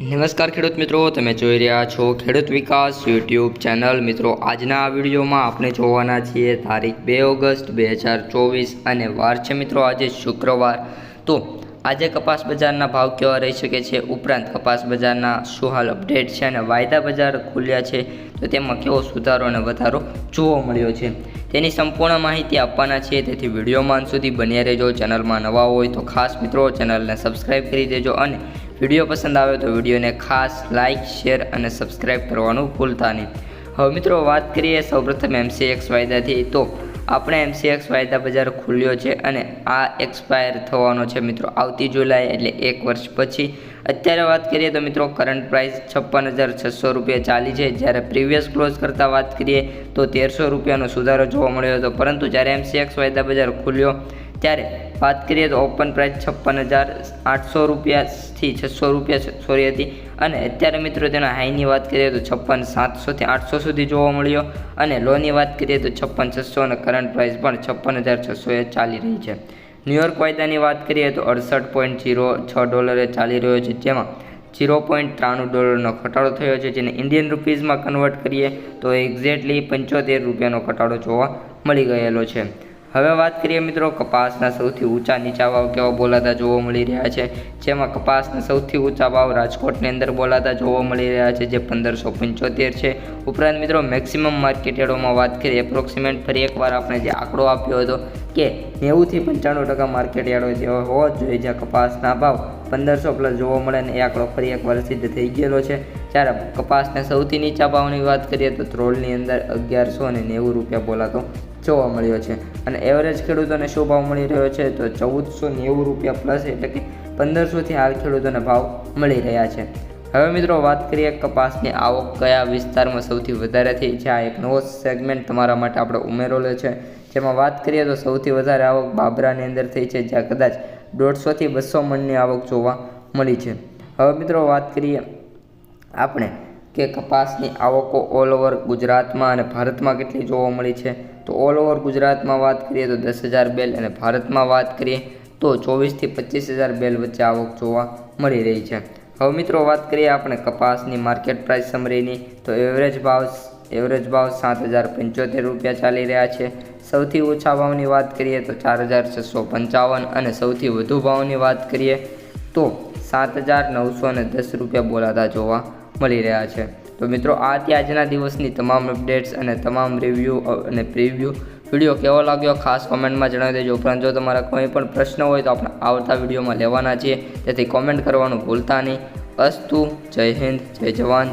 નમસ્કાર ખેડૂત મિત્રો, તમે જોઈ રહ્યા છો ખેડૂત વિકાસ યુટ્યુબ ચેનલ. મિત્રો, આજના આ વિડીયોમાં આપણે જોવાના છીએ તારીખ બે ઓગસ્ટ બે હજાર ચોવીસ અને વાર છે મિત્રો, આજે શુક્રવાર. તો આજે કપાસ બજારના ભાવ કેવા રહી શકે છે? ઉપરાંત કપાસ બજારના શું હાલ અપડેટ છે અને વાયદા બજાર ખુલ્યા છે? તો તેમાં કેવો સુધારો અને વધારો જોવા મળ્યો છે? તેની સંપૂર્ણ માહિતી આપવાના છીએ. તેથી વિડીયોમાં સુધી બન્યા રહેજો. ચેનલમાં નવા હોય તો ખાસ મિત્રો, ચેનલને સબસ્ક્રાઈબ કરી દેજો અને વીડિયો પસંદ આવે તો વિડીયોને ખાસ લાઇક શેર અને સબસ્ક્રાઈબ કરવાનું ભૂલતા નહીં. હવે મિત્રો વાત કરીએ સૌપ્રથમ એમસીએક્સ વાયદાથી. તો આપણે એમસીએક્સ વાયદા બજાર ખુલ્યો છે અને આ એક્સપાયર થવાનો છે મિત્રો આવતી જુલાઈ એટલે એક વર્ષ પછી. અત્યારે વાત કરીએ તો મિત્રો કરંટ પ્રાઇસ છપ્પન હજાર છસો રૂપિયા ચાલી છે. જ્યારે પ્રીવિયસ ક્લોઝ કરતાં વાત કરીએ તો તેરસો રૂપિયાનો સુધારો જોવા મળ્યો હતો. પરંતુ જ્યારે એમસીએક્સ વાયદા બજાર ખુલ્યો ત્યારે વાત કરીએ તો ઓપન પ્રાઇસ છપ્પન હજાર આઠસો રૂપિયાથી છસો રૂપિયા સોરી હતી. અને અત્યારે મિત્રો તેના હાઈની વાત કરીએ તો છપ્પન સાતસોથી આઠસો સુધી જોવા મળ્યો. અને લોની વાત કરીએ તો છપ્પન છસો અને કરંટ પ્રાઇસ પણ છપ્પન હજાર છસોએ ચાલી રહી છે. ન્યુયોર્ક વાયદાની વાત કરીએ તો અડસઠ પોઈન્ટ જીરો છ ડોલરે ચાલી રહ્યો છે. જેમાં જીરો પોઈન્ટ ત્રાણું ડોલરનો ઘટાડો થયો છે. જેને ઇન્ડિયન રૂપીઝમાં કન્વર્ટ કરીએ તો એક્ઝેક્ટલી પંચોતેર રૂપિયાનો ઘટાડો જોવા મળી ગયેલો છે. હવે વાત કરીએ મિત્રો કપાસના સૌથી ઊંચા નીચા ભાવ કેવા બોલાતા જોવા મળી રહ્યા છે? જેમાં કપાસના સૌથી ઊંચા ભાવ રાજકોટની અંદર બોલાતા જોવા મળી રહ્યા છે, જે પંદરસો પંચોતેર છે. ઉપરાંત મિત્રો મેક્સિમમ માર્કેટ યાર્ડોમાં વાત કરીએ એપ્રોક્સિમેટ ફરી એકવાર આપણે જે આંકડો આપ્યો હતો કે નેવુંથી પંચાણું ટકા માર્કેટ યાર્ડો જેવા હોવા જોઈએ, જ્યાં કપાસના ભાવ પંદરસો પ્લસ જોવા મળે ને એ આંકડો ફરી એકવાર સિદ્ધ થઈ ગયેલો છે. જ્યારે કપાસના સૌથી નીચા ભાવની વાત કરીએ તો ત્રોલની અંદર અગિયારસો અને નેવું રૂપિયા બોલાતો જોવા મળ્યો છે. અને એવરેજ ખેડૂતોને શું ભાવ મળી રહ્યો છે? તો ચૌદસો નેવું રૂપિયા પ્લસ એટલે કે પંદરસોથી હાલ ખેડૂતોને ભાવ મળી રહ્યા છે. હવે મિત્રો વાત કરીએ કપાસની આવક કયા વિસ્તારમાં સૌથી વધારે થઈ? છે આ એક નવો સેગમેન્ટ તમારા માટે આપણે ઉમેરેલો છે. જેમાં વાત કરીએ તો સૌથી વધારે આવક બાબરાની અંદર થઈ છે, જ્યાં કદાચ દોઢસોથી બસો મણની આવક જોવા મળી છે. હવે મિત્રો વાત કરીએ આપણે કે કપાસની આવકો ઓલ ઓવર ગુજરાતમાં અને ભારતમાં કેટલી જોવા મળી છે? તો ઓલ ઓવર ગુજરાતમાં વાત કરીએ તો દસ હજાર બેલ અને ભારતમાં વાત કરીએ તો ચોવીસથી પચીસ હજાર બેલ વચ્ચે આવક જોવા મળી રહી છે. હવે મિત્રો વાત કરીએ આપણે કપાસની માર્કેટ પ્રાઇસ સમરીની તો એવરેજ ભાવ એવરેજ ભાવ સાત હજાર પંચોતેર રૂપિયા ચાલી રહ્યા છે. સૌથી ઓછા ભાવની વાત કરીએ તો ચાર હજાર છસો પંચાવન અને સૌથી વધુ ભાવની વાત કરીએ તો સાત હજાર નવસો અને દસ રૂપિયા બોલાતા જોવા મળી રહ્યા છે. તો મિત્રો, આ હતી આજના દિવસની તમામ અપડેટ્સ અને તમામ રિવ્યૂ અને પ્રિવ્યૂ વીડિયો કેવો લાગ્યો? ખાસ કોમેન્ટમાં જણાવી દેજો. ઉપરાંત જો તમારા કોઈ પણ પ્રશ્ન હોય તો આપણે આવતા વિડીયોમાં લેવાના છીએ. તેથી કોમેન્ટ કરવાનું ભૂલતા નહીં. અસ્તુ, જય હિન્દ, જય જવાન